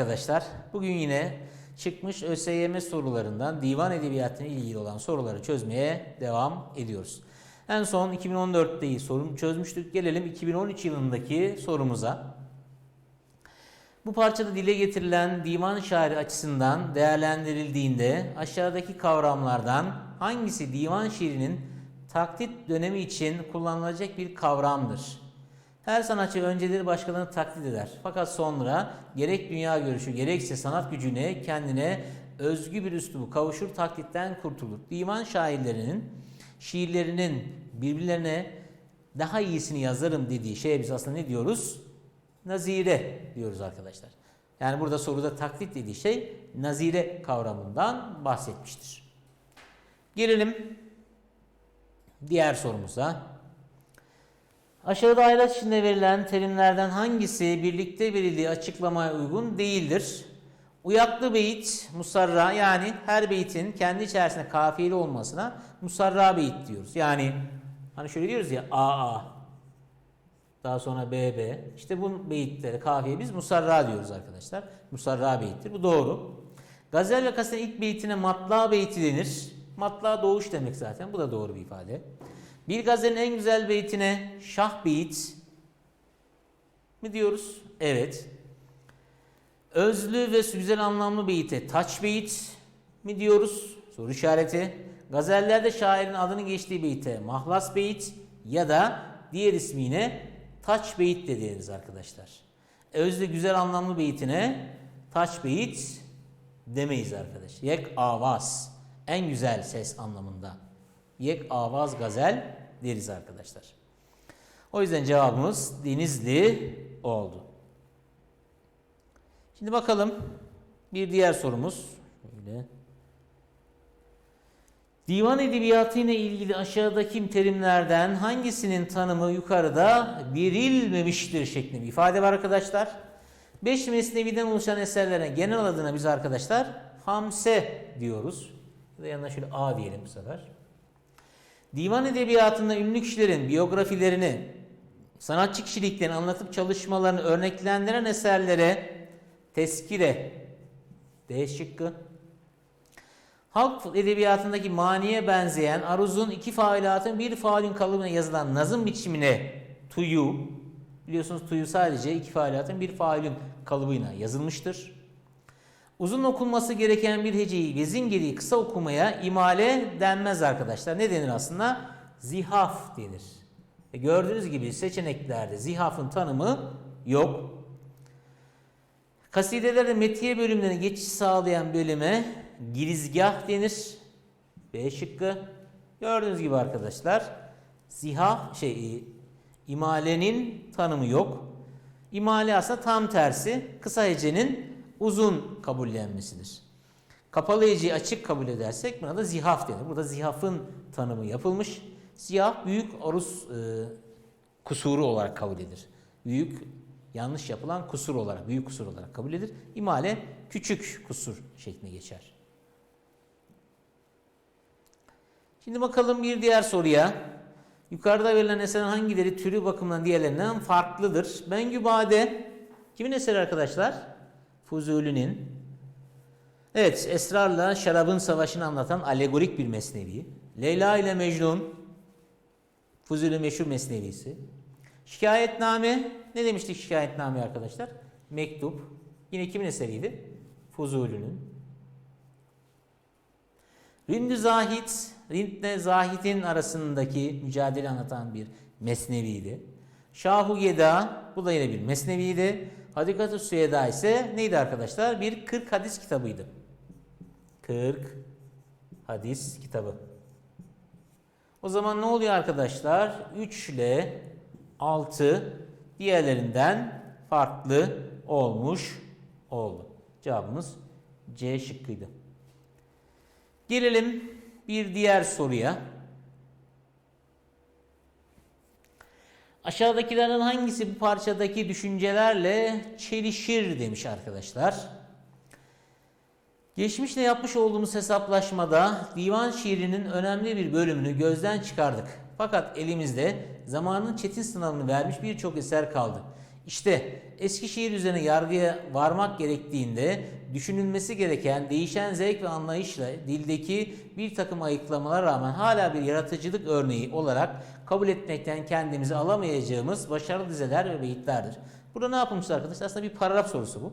arkadaşlar. Bugün yine çıkmış ÖSYM sorularından divan edebiyatına ilgili olan soruları çözmeye devam ediyoruz. En son 2014'te sorum çözmüştük. Gelelim 2013 yılındaki sorumuza. Bu parçada dile getirilen divan şairi açısından değerlendirildiğinde aşağıdaki kavramlardan hangisi divan şiirinin taklit dönemi için kullanılacak bir kavramdır? Her sanatçı önceleri başkalarını taklit eder. Fakat sonra gerek dünya görüşü gerekse sanat gücüne kendine özgü bir üslubu kavuşur taklitten kurtulur. Divan şairlerinin şiirlerinin birbirlerine daha iyisini yazarım dediği şeye biz aslında ne diyoruz? Nazire diyoruz arkadaşlar. Yani burada soruda taklit dediği şey nazire kavramından bahsetmiştir. Gelelim diğer sorumuza. Aşağıda ayraç içinde verilen terimlerden hangisi birlikte verildiği açıklamaya uygun değildir? Uyaklı beyit, musarra yani her beytin kendi içerisinde kafiyeli olmasına musarra beyit diyoruz. Yani hani şöyle diyoruz ya AA, daha sonra BB. İşte bu beyitlere kafiye biz musarra diyoruz arkadaşlar. Musarra beyittir. Bu doğru. Gazel ve kasetin ilk beytine matla beyti denir. Matla doğuş demek zaten. Bu da doğru bir ifade. Bir gazelin en güzel beytine şah beyit mi diyoruz? Evet. Özlü ve güzel anlamlı beyite taç beyit mi diyoruz? Soru işareti. Gazellerde şairin adının geçtiği beyte mahlas beyit ya da diğer ismiyle taç beyit de deriz arkadaşlar. Özlü güzel anlamlı beytine taç beyit demeyiz arkadaş. Yek avaz en güzel ses anlamında. Yek avaz gazel deriz arkadaşlar. O yüzden cevabımız Denizli oldu. Şimdi bakalım bir diğer sorumuz. Şöyle. Divan edebiyatı ile ilgili aşağıdaki terimlerden hangisinin tanımı yukarıda verilmemiştir şeklinde bir ifade var arkadaşlar. Beş mesneviden oluşan eserlerin genel adına biz arkadaşlar hamse diyoruz. Ya da yanına şöyle A diyelim bu sefer. Divan edebiyatında ünlü kişilerin biyografilerini, sanatçı kişiliklerini anlatıp çalışmalarını örneklendiren eserlere teskire D şıkkı. Halk edebiyatındaki maniye benzeyen aruzun iki failatın bir failin kalıbına yazılan nazım biçimine tuyu, biliyorsunuz tuyu sadece iki failatın bir failin kalıbına yazılmıştır. Uzun okunması gereken bir heceyi vezin gereği kısa okumaya imale denmez arkadaşlar. Ne denir aslında? Zihaf denir. E gördüğünüz gibi seçeneklerde zihafın tanımı yok. Kasidelerde metiye bölümlerine geçiş sağlayan bölüme girizgah denir. B şıkkı. Gördüğünüz gibi arkadaşlar zihaf şey imalenin tanımı yok. İmale aslında tam tersi kısa hecenin uzun kabullenmesidir. Kapalı heceyi açık kabul edersek buna da zihaf denir. Burada zihafın tanımı yapılmış. Zihaf büyük aruz e, kusuru olarak kabul edilir. Büyük yanlış yapılan kusur olarak, büyük kusur olarak kabul edilir. İmale küçük kusur şeklinde geçer. Şimdi bakalım bir diğer soruya. Yukarıda verilen eserin hangileri türü bakımından diğerlerinden farklıdır? Bengübade kimin eseri arkadaşlar? Fuzuli'nin. Evet, esrarla şarabın savaşını anlatan alegorik bir mesnevi. Leyla ile Mecnun, Fuzuli meşhur mesnevisi. Şikayetname, ne demiştik şikayetname arkadaşlar? Mektup. Yine kimin eseriydi? Fuzuli'nin. Rindü Zahit, Rindle Zahit'in arasındaki mücadele anlatan bir mesneviydi. Şahu Yeda, bu da yine bir mesneviydi. Hadikat-ı Süyeda ise neydi arkadaşlar? Bir 40 hadis kitabıydı. 40 hadis kitabı. O zaman ne oluyor arkadaşlar? 3 ile 6 diğerlerinden farklı olmuş oldu. Cevabımız C şıkkıydı. Gelelim bir diğer soruya. Aşağıdakilerden hangisi bu parçadaki düşüncelerle çelişir demiş arkadaşlar. Geçmişte yapmış olduğumuz hesaplaşmada divan şiirinin önemli bir bölümünü gözden çıkardık. Fakat elimizde zamanın çetin sınavını vermiş birçok eser kaldı. İşte Eskişehir üzerine yargıya varmak gerektiğinde düşünülmesi gereken değişen zevk ve anlayışla dildeki bir takım ayıklamalara rağmen hala bir yaratıcılık örneği olarak kabul etmekten kendimizi alamayacağımız başarılı dizeler ve beyitlerdir. Burada ne yapılmış arkadaşlar? Aslında bir paragraf sorusu bu.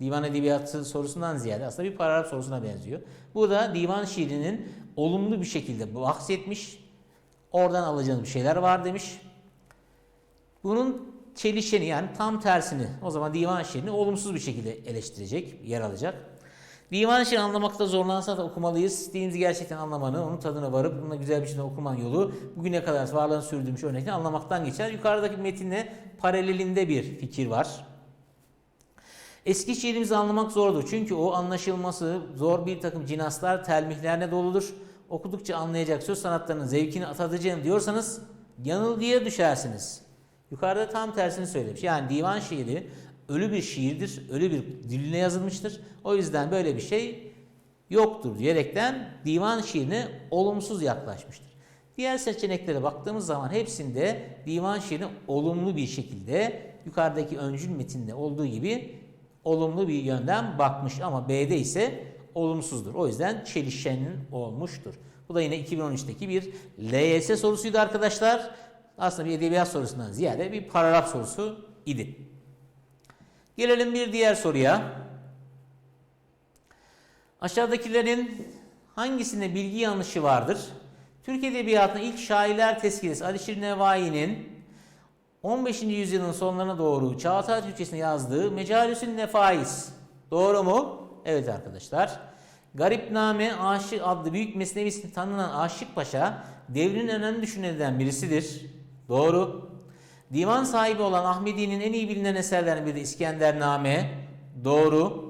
Divan edebiyatı sorusundan ziyade aslında bir paragraf sorusuna benziyor. Burada divan şiirinin olumlu bir şekilde bahsetmiş. Oradan alacağınız bir şeyler var demiş. Bunun çelişeni yani tam tersini o zaman divan şiirini olumsuz bir şekilde eleştirecek, yer alacak. Divan şiirini anlamakta zorlansa da okumalıyız. Dilimizi gerçekten anlamanın, onun tadına varıp bununla güzel bir şekilde okuman yolu bugüne kadar varlığını sürdürmüş örnekten anlamaktan geçer. Yukarıdaki metinle paralelinde bir fikir var. Eski şiirimizi anlamak zordur. Çünkü o anlaşılması zor bir takım cinaslar, telmihlerle doludur. Okudukça anlayacak söz sanatlarının zevkini atadacağım diyorsanız yanılgıya düşersiniz. Yukarıda tam tersini söylemiş. Yani divan şiiri ölü bir şiirdir, ölü bir diline yazılmıştır. O yüzden böyle bir şey yoktur diyerekten divan şiirine olumsuz yaklaşmıştır. Diğer seçeneklere baktığımız zaman hepsinde divan şiirini olumlu bir şekilde yukarıdaki öncül metinde olduğu gibi olumlu bir yönden bakmış ama B'de ise olumsuzdur. O yüzden çelişenin olmuştur. Bu da yine 2013'teki bir LYS sorusuydu arkadaşlar. Aslında bir edebiyat sorusundan ziyade bir paragraf sorusu idi. Gelelim bir diğer soruya. Aşağıdakilerin hangisinde bilgi yanlışı vardır? Türk Edebiyatı'nın ilk şairler tezkiresi Alişir Nevai'nin 15. yüzyılın sonlarına doğru Çağatay Türkçesine yazdığı Mecalisün Nefais. Doğru mu? Evet arkadaşlar. Garipname Aşık adlı büyük mesnevisinde tanınan Aşık Paşa devrin önemli düşünürlerinden birisidir. Doğru. Divan sahibi olan Ahmedi'nin en iyi bilinen eserlerinden biri de İskendername. Doğru.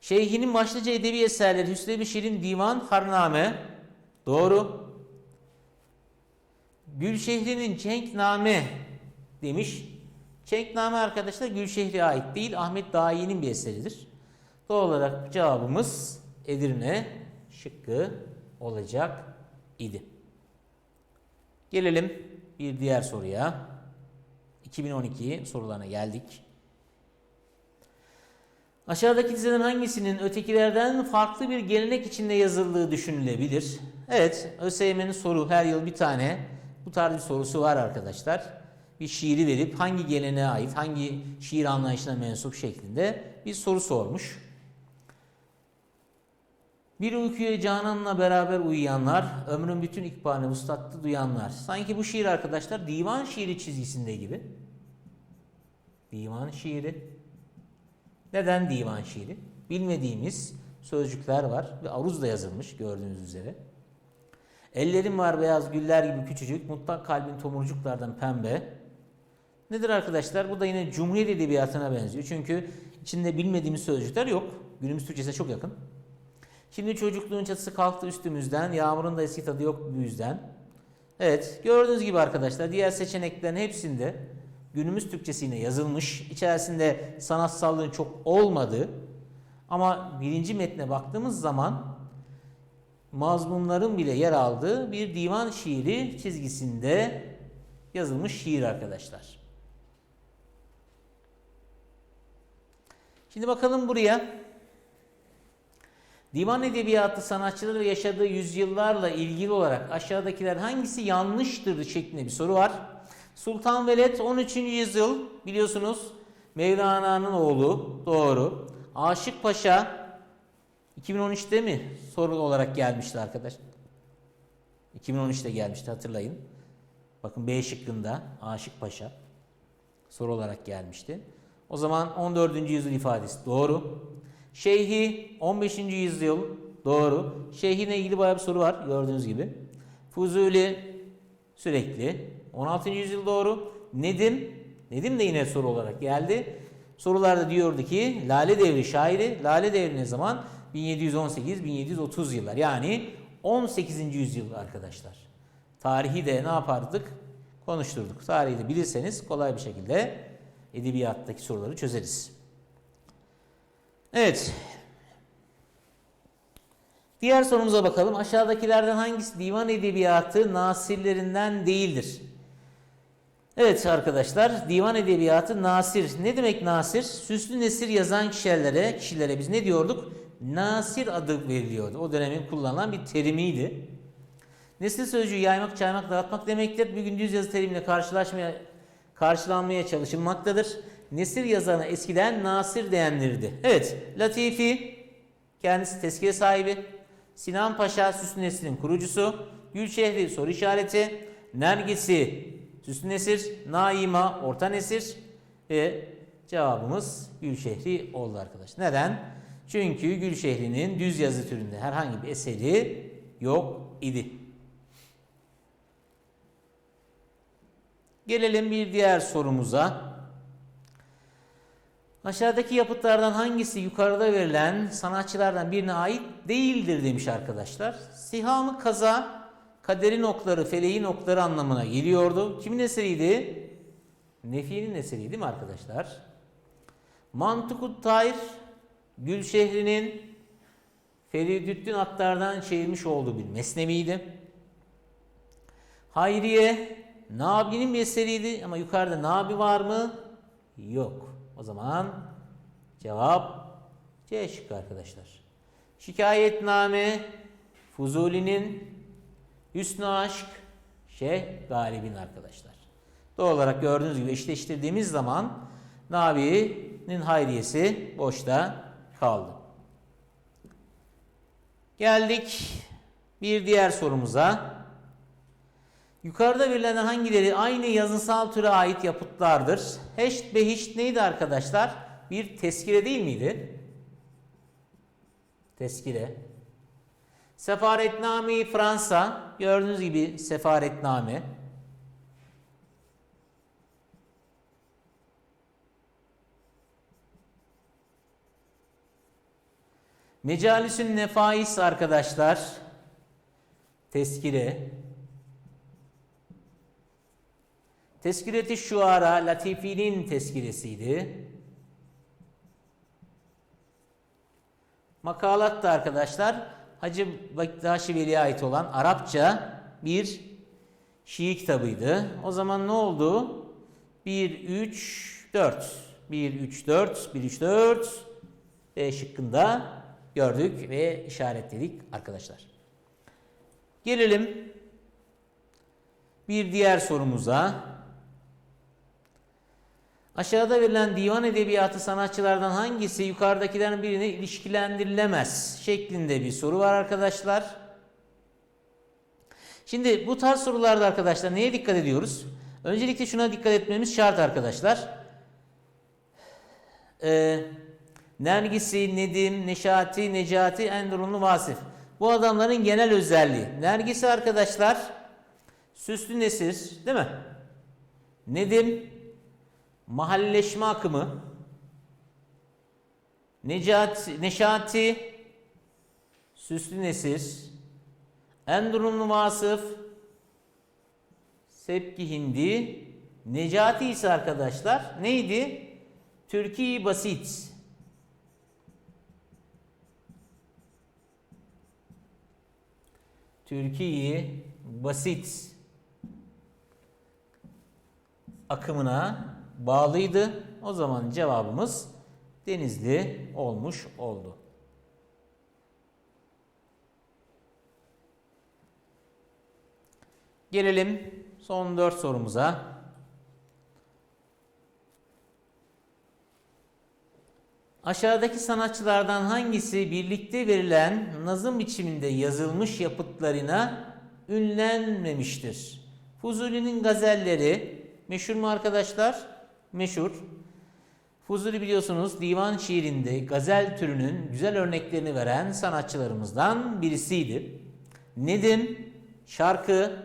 Şeyhinin başlıca edebi eserleri Hüsrev Şirin Divan Harname. Doğru. Gülşehri'nin Cenkname demiş. Cenkname arkadaşlar Gülşehri'ye ait değil Ahmet Dahi'nin bir eseridir. Doğal olarak cevabımız Edirne şıkkı olacak idi. Gelelim bir diğer soruya. 2012 sorularına geldik. Aşağıdaki dizelerin hangisinin ötekilerden farklı bir gelenek içinde yazıldığı düşünülebilir? Evet, ÖSYM'nin soru her yıl bir tane bu tarz bir sorusu var arkadaşlar. Bir şiiri verip hangi geleneğe ait, hangi şiir anlayışına mensup şeklinde bir soru sormuş. Bir uykuya cananla beraber uyuyanlar, ömrün bütün ikbalini vuslatta duyanlar. Sanki bu şiir arkadaşlar divan şiiri çizgisinde gibi. Divan şiiri. Neden divan şiiri? Bilmediğimiz sözcükler var ve aruzla yazılmış gördüğünüz üzere. Ellerim var beyaz güller gibi küçücük, mutlak kalbin tomurcuklardan pembe. Nedir arkadaşlar? Bu da yine Cumhuriyet Edebiyatı'na benziyor. Çünkü içinde bilmediğimiz sözcükler yok. Günümüz Türkçesine çok yakın. Şimdi çocukluğun çatısı kalktı üstümüzden, yağmurun da eski tadı yok bu yüzden. Evet, gördüğünüz gibi arkadaşlar diğer seçeneklerin hepsinde günümüz Türkçesi yine yazılmış. İçerisinde sanatsallığın çok olmadığı ama birinci metne baktığımız zaman mazmunların bile yer aldığı bir divan şiiri çizgisinde yazılmış şiir arkadaşlar. Şimdi bakalım buraya. Divan edebiyatı sanatçıları yaşadığı yüzyıllarla ilgili olarak aşağıdakiler hangisi yanlıştır şeklinde bir soru var. Sultan Veled 13. yüzyıl biliyorsunuz Mevlana'nın oğlu doğru. Aşık Paşa 2013'te mi soru olarak gelmişti arkadaş? 2013'te gelmişti hatırlayın. Bakın B şıkkında Aşık Paşa soru olarak gelmişti. O zaman 14. yüzyıl ifadesi doğru. Şeyhi 15. yüzyıl doğru. Şeyhine ilgili bayağı bir soru var gördüğünüz gibi. Fuzuli sürekli 16. yüzyıl doğru. Nedim Nedim de yine soru olarak geldi. Sorularda diyordu ki Lale Devri şairi. Lale Devri ne zaman? 1718-1730 yıllar. Yani 18. yüzyıl arkadaşlar. Tarihi de ne yapardık? Konuşturduk. Tarihi de bilirseniz kolay bir şekilde edebiyattaki soruları çözeriz. Evet. Diğer sorumuza bakalım. Aşağıdakilerden hangisi divan edebiyatı nasirlerinden değildir? Evet arkadaşlar divan edebiyatı nasir. Ne demek nasir? Süslü nesir yazan kişilere, kişilere biz ne diyorduk? Nasir adı veriliyordu. O dönemin kullanılan bir terimiydi. Nesil sözcüğü yaymak, çaymak, dağıtmak demektir. Bugün düz yazı terimiyle karşılaşmaya, karşılanmaya çalışılmaktadır. Nesir yazana eskiden nasir denilirdi. Evet, Latifi kendisi tezkire sahibi. Sinan Paşa Süslü Nesir'in kurucusu. Gülşehri soru işareti. Nergisi Süslü Nesir. Naima Orta Nesir. Ve cevabımız Gülşehri oldu arkadaş. Neden? Çünkü Gülşehri'nin düz yazı türünde herhangi bir eseri yok idi. Gelelim bir diğer sorumuza. Aşağıdaki yapıtlardan hangisi yukarıda verilen sanatçılardan birine ait değildir demiş arkadaşlar. Sihamı kaza, kaderin okları, feleğin okları anlamına geliyordu. Kimin eseriydi? Nefi'nin eseri değil mi arkadaşlar? Mantukut Tayr, Gülşehri'nin Feridüddin Attar'dan çevirmiş olduğu bir mesneviydi. Hayriye, Nabi'nin bir eseriydi ama yukarıda Nabi var mı? Yok. O zaman cevap C şıkkı arkadaşlar. Şikayetname Fuzuli'nin Hüsnü Aşk Şeyh Galib'in arkadaşlar. Doğal olarak gördüğünüz gibi eşleştirdiğimiz zaman Nabi'nin hayriyesi boşta kaldı. Geldik bir diğer sorumuza. Yukarıda verilen hangileri aynı yazınsal türe ait yapıtlardır? Heşt behişt neydi arkadaşlar? Bir teskire değil miydi? Teskire. Sefaretname Fransa. Gördüğünüz gibi sefaretname. Mecalisün Nefais arkadaşlar. Teskire. Teskireti Şuara Latifi'nin teskilesiydi. Makalat da arkadaşlar Hacı Bektaşi Veli'ye ait olan Arapça bir Şii kitabıydı. O zaman ne oldu? 1, 3, 4. 1, 3, 4, 1, 3, 4. B şıkkında gördük ve işaretledik arkadaşlar. Gelelim bir diğer sorumuza. Aşağıda verilen divan edebiyatı sanatçılardan hangisi yukarıdakilerin birine ilişkilendirilemez şeklinde bir soru var arkadaşlar. Şimdi bu tarz sorularda arkadaşlar neye dikkat ediyoruz? Öncelikle şuna dikkat etmemiz şart arkadaşlar. Ee, Nergisi, Nedim, Neşati, Necati, Endurunlu, Vasif. Bu adamların genel özelliği. Nergisi arkadaşlar süslü nesir değil mi? Nedim mahalleşme akımı, Necati, Neşati, Süslü Nesir, Endurunlu Vasıf, Sepki Hindi, Necati ise arkadaşlar neydi? Türkiye Basit. Türkiye Basit akımına bağlıydı. O zaman cevabımız Denizli olmuş oldu. Gelelim son dört sorumuza. Aşağıdaki sanatçılardan hangisi birlikte verilen nazım biçiminde yazılmış yapıtlarına ünlenmemiştir? Fuzuli'nin gazelleri meşhur mu arkadaşlar? Meşhur. Fuzuli biliyorsunuz divan şiirinde gazel türünün güzel örneklerini veren sanatçılarımızdan birisiydi. Nedim şarkı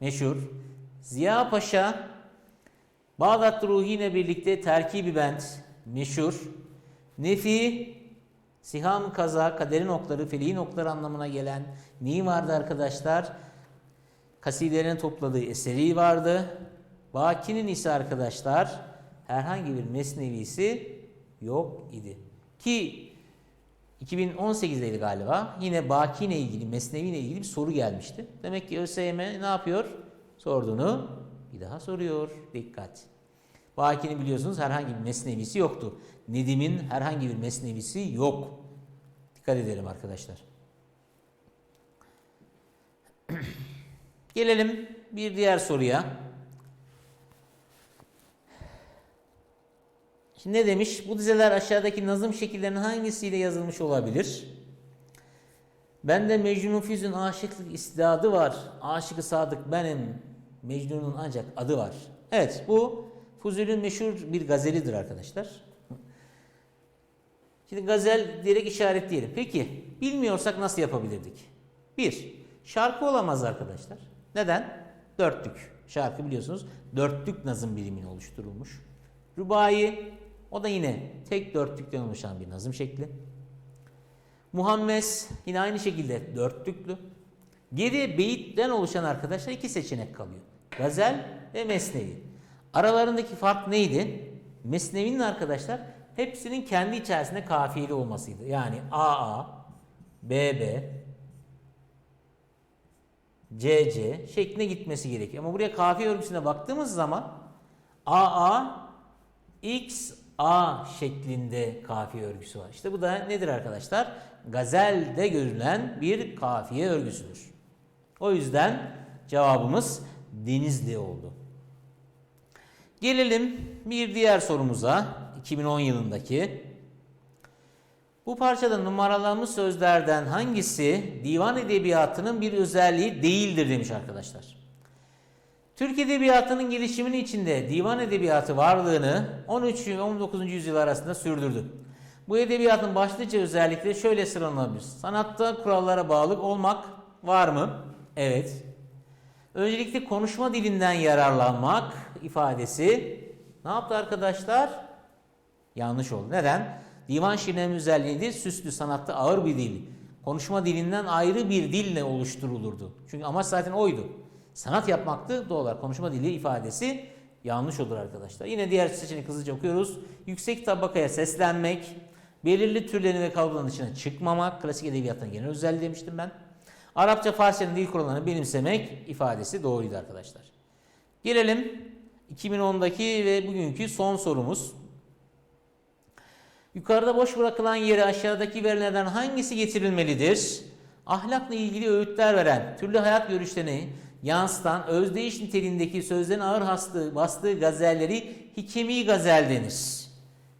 meşhur. Ziya Paşa Bağdat Ruhi ile birlikte terkibi bent meşhur. Nefi Siham kaza, kaderin okları, feliğin okları anlamına gelen neyi vardı arkadaşlar? Kasidelerini topladığı eseri vardı. Baki'nin ise arkadaşlar herhangi bir mesnevisi yok idi. Ki 2018'deydi galiba. Yine Baki ile ilgili, Mesnevi ile ilgili bir soru gelmişti. Demek ki ÖSYM ne yapıyor? Sorduğunu Bir daha soruyor. Dikkat. Baki'nin biliyorsunuz herhangi bir mesnevisi yoktu. Nedim'in herhangi bir mesnevisi yok. Dikkat edelim arkadaşlar. Gelelim bir diğer soruya. Şimdi ne demiş? Bu dizeler aşağıdaki nazım şekillerinin hangisiyle yazılmış olabilir? Bende Mecnun'un Füzün aşıklık istidadı var. Aşıkı sadık benim. Mecnun'un ancak adı var. Evet bu Fuzul'ün meşhur bir gazelidir arkadaşlar. Şimdi gazel direkt işaretleyelim. Peki bilmiyorsak nasıl yapabilirdik? Bir, şarkı olamaz arkadaşlar. Neden? Dörtlük. Şarkı biliyorsunuz dörtlük nazım birimine oluşturulmuş. Rubai o da yine tek dörtlükten oluşan bir nazım şekli. Muhammes yine aynı şekilde dörtlüklü. Geri beyitten oluşan arkadaşlar iki seçenek kalıyor. Gazel ve Mesnevi. Aralarındaki fark neydi? Mesnevi'nin arkadaşlar hepsinin kendi içerisinde kafiyeli olmasıydı. Yani AA, BB, CC şeklinde gitmesi gerekiyor. Ama buraya kafiye örgüsüne baktığımız zaman AA, X, A şeklinde kafiye örgüsü var. İşte bu da nedir arkadaşlar? Gazelde görülen bir kafiye örgüsüdür. O yüzden cevabımız Denizli oldu. Gelelim bir diğer sorumuza. 2010 yılındaki. Bu parçada numaralanmış sözlerden hangisi divan edebiyatının bir özelliği değildir demiş arkadaşlar. Türk Edebiyatı'nın gelişiminin içinde divan edebiyatı varlığını 13 ve 19. yüzyıl arasında sürdürdü. Bu edebiyatın başlıca özellikleri şöyle sıralanabilir. Sanatta kurallara bağlı olmak var mı? Evet. Öncelikle konuşma dilinden yararlanmak ifadesi ne yaptı arkadaşlar? Yanlış oldu. Neden? Divan şiirinin özelliği? Süslü sanatta ağır bir dil. Konuşma dilinden ayrı bir dille oluşturulurdu. Çünkü amaç zaten oydu. Sanat yapmaktı doğal olarak konuşma dili ifadesi yanlış olur arkadaşlar. Yine diğer seçeneği hızlıca okuyoruz. Yüksek tabakaya seslenmek, belirli türlerin ve kalıpların dışına çıkmamak, klasik edebiyatın genel özelliği demiştim ben. Arapça, Farsçanın dil kurallarını benimsemek ifadesi doğruydu arkadaşlar. Gelelim 2010'daki ve bugünkü son sorumuz. Yukarıda boş bırakılan yere aşağıdaki verilerden hangisi getirilmelidir? Ahlakla ilgili öğütler veren, türlü hayat görüşlerini yansıtan, özdeyiş niteliğindeki sözlerin ağır hastı, bastığı gazelleri hikemi gazel denir.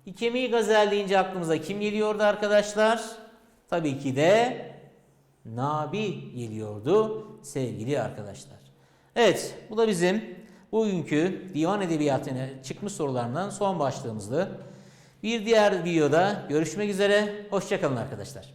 Hikemi gazel deyince aklımıza kim geliyordu arkadaşlar? Tabii ki de Nabi geliyordu sevgili arkadaşlar. Evet bu da bizim bugünkü divan edebiyatına çıkmış sorularından son başlığımızdı. Bir diğer videoda görüşmek üzere. Hoşçakalın arkadaşlar.